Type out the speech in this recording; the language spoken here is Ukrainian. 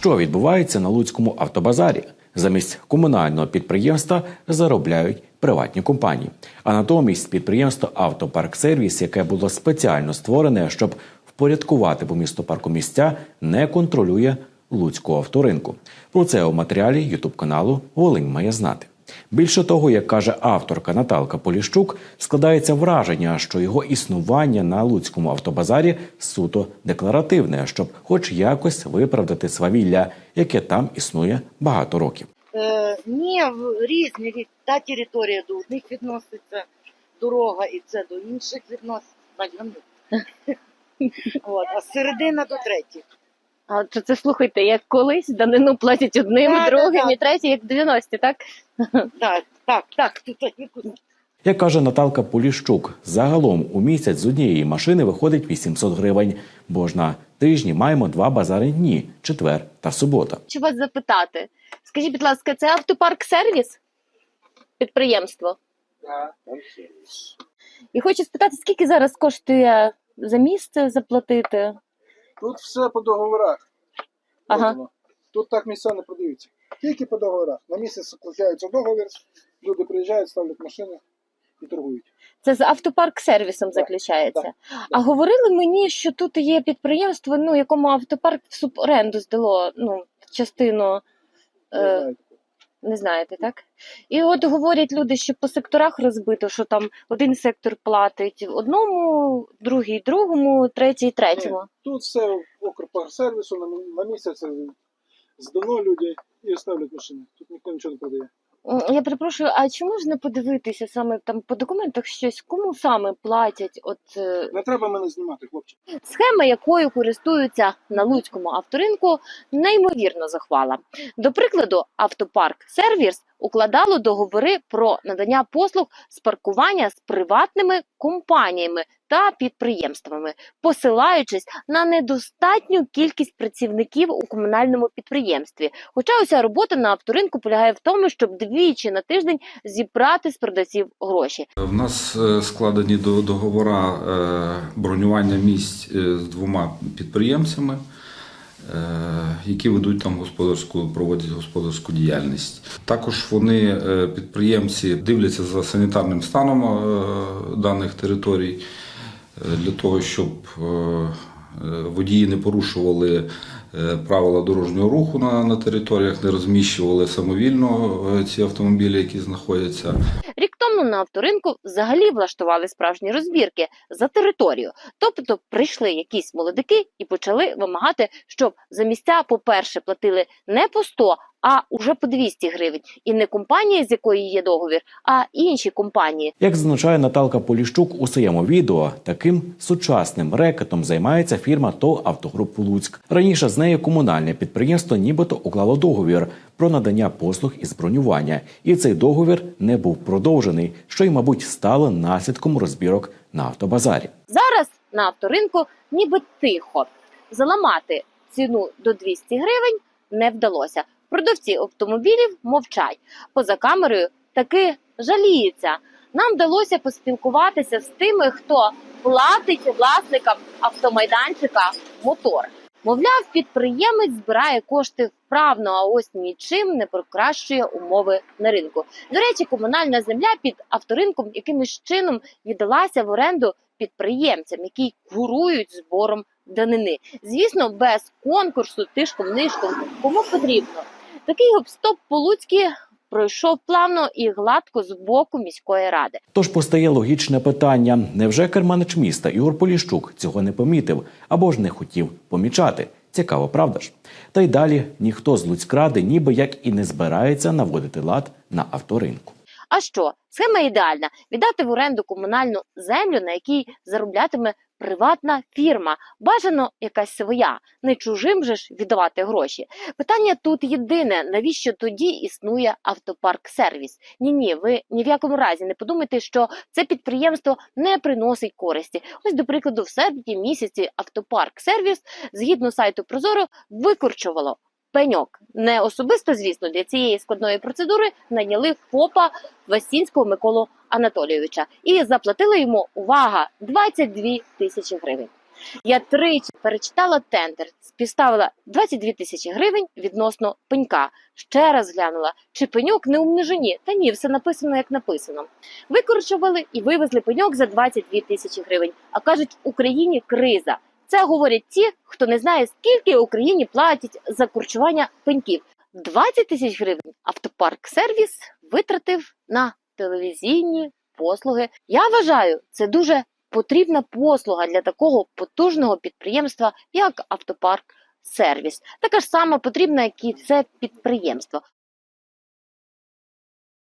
Що відбувається на Луцькому автобазарі? Замість комунального підприємства заробляють приватні компанії. А натомість підприємство Автопарксервіс, яке було спеціально створене, щоб впорядкувати по місту парку місця, не контролює Луцького авторинку. Про це у матеріалі Ютуб каналу Волинь має знати. Більше того, як каже авторка Наталка Поліщук, складається враження, що його існування на Луцькому автобазарі суто декларативне, щоб хоч якось виправдати свавілля, яке там існує багато років. Е, ні, в- різні рі- та територія до одних відноситься дорога, і це до інших відноситься. От, а середина до третіх. А то це слухайте, як колись данину платять одним, Да, другим да. і третім, як в 90-ті, так? Так, так, так, так. Як каже Наталка Поліщук, загалом у місяць з однієї машини виходить 800 гривень, бо ж на тижні маємо два базарні дні четвер та субота. Хочу вас запитати. Скажіть, будь ласка, це автопарк сервіс? Підприємство? І хочу спитати, скільки зараз коштує за місце заплатити? Тут все по договорах. Ага. Тут так місця не продаються. Тільки по договорах. На місяць включається договір, люди приїжджають, ставлять машини і торгують. Це з автопарк сервісом Так, заключається. так, А говорили мені, що тут є підприємство, ну якому автопарк в суборенду здало ну, частину. Е. Не знаєте, так? І от говорять люди, що по секторах розбито, що там один сектор платить одному, другий другому, третій третьому. Тут все округ сервісу на, мі- на місяць здано люди і ставлять машини. Тут ніхто нічого не продає. Я перепрошую, а чи можна подивитися саме там по документах щось, кому саме платять? От е, Не треба мене знімати, хлопче. схема, якою користуються на Луцькому авторинку, неймовірно захвала. До прикладу, автопарк сервіс укладало договори про надання послуг з паркування з приватними компаніями та підприємствами, посилаючись на недостатню кількість працівників у комунальному підприємстві. Хоча уся робота на авторинку полягає в тому, щоб двічі на тиждень зібрати з продавців гроші. В нас е, складені до- договори е, бронювання місць е, з двома підприємцями, які ведуть там господарську, проводять господарську діяльність. Також вони, підприємці, дивляться за санітарним станом даних територій для того, щоб е, водії не порушували е, правила дорожнього руху на, на територіях, не розміщували самовільно е, ці автомобілі, які знаходяться Рік на авторинку взагалі влаштували справжні розбірки за територію. Тобто прийшли якісь молодики і почали вимагати, щоб за місця, по-перше, платили не по 100, а уже по 200 гривень. І не компанія, з якої є договір, а інші компанії. Як зазначає Наталка Поліщук у своєму відео, таким сучасним рекетом займається фірма ТОВ «Автогруп Луцьк. Раніше з нею комунальне підприємство нібито уклало договір про надання послуг із бронювання, і цей договір не був продовжений, що й, мабуть, стало наслідком розбірок на автобазарі. Зараз на авторинку ніби тихо. Заламати ціну до 200 гривень не вдалося. Продавці автомобілів мовчать. Поза камерою таки жаліються. Нам вдалося поспілкуватися з тими, хто платить власникам автомайданчика мотор. Мовляв, підприємець збирає кошти вправно, а ось нічим не покращує умови на ринку. До речі, комунальна земля під авторинком якимось чином віддалася в оренду підприємцям, які курують збором данини. Звісно, без конкурсу тишком-нишком, кому потрібно. Такий гоп-стоп по-луцьки пройшов плавно і гладко з боку міської ради. Тож постає логічне питання: невже керманич міста Ігор Поліщук цього не помітив або ж не хотів помічати? Цікаво, правда ж? Та й далі ніхто з Луцькради ніби як і не збирається наводити лад на авторинку. А що? Схема ідеальна: віддати в оренду комунальну землю, на якій зароблятиме приватна фірма. Бажано якась своя, не чужим же ж віддавати гроші. Питання тут єдине: навіщо тоді існує автопарк сервіс? Ні, ні, ви ні в якому разі не подумайте, що це підприємство не приносить користі. Ось, до прикладу, в серпні місяці автопарк сервіс, згідно сайту Прозоро, викорчувало. Пеньок не особисто, звісно, для цієї складної процедури найняли ФОПа Васінського Миколу Анатолійовича і заплатили йому увага 22 тисячі гривень. Я тричі перечитала тендер, співставила 22 тисячі гривень відносно пенька. Ще раз глянула, чи пеньок не у множині. Та ні, все написано як написано. Викорчували і вивезли пеньок за 22 тисячі гривень. А кажуть, в Україні криза. Це говорять ті, хто не знає, скільки Україні платять за курчування пеньків. 20 тисяч гривень автопарк сервіс витратив на телевізійні послуги. Я вважаю, це дуже потрібна послуга для такого потужного підприємства, як автопарк сервіс. Така ж сама потрібна, як і це підприємство.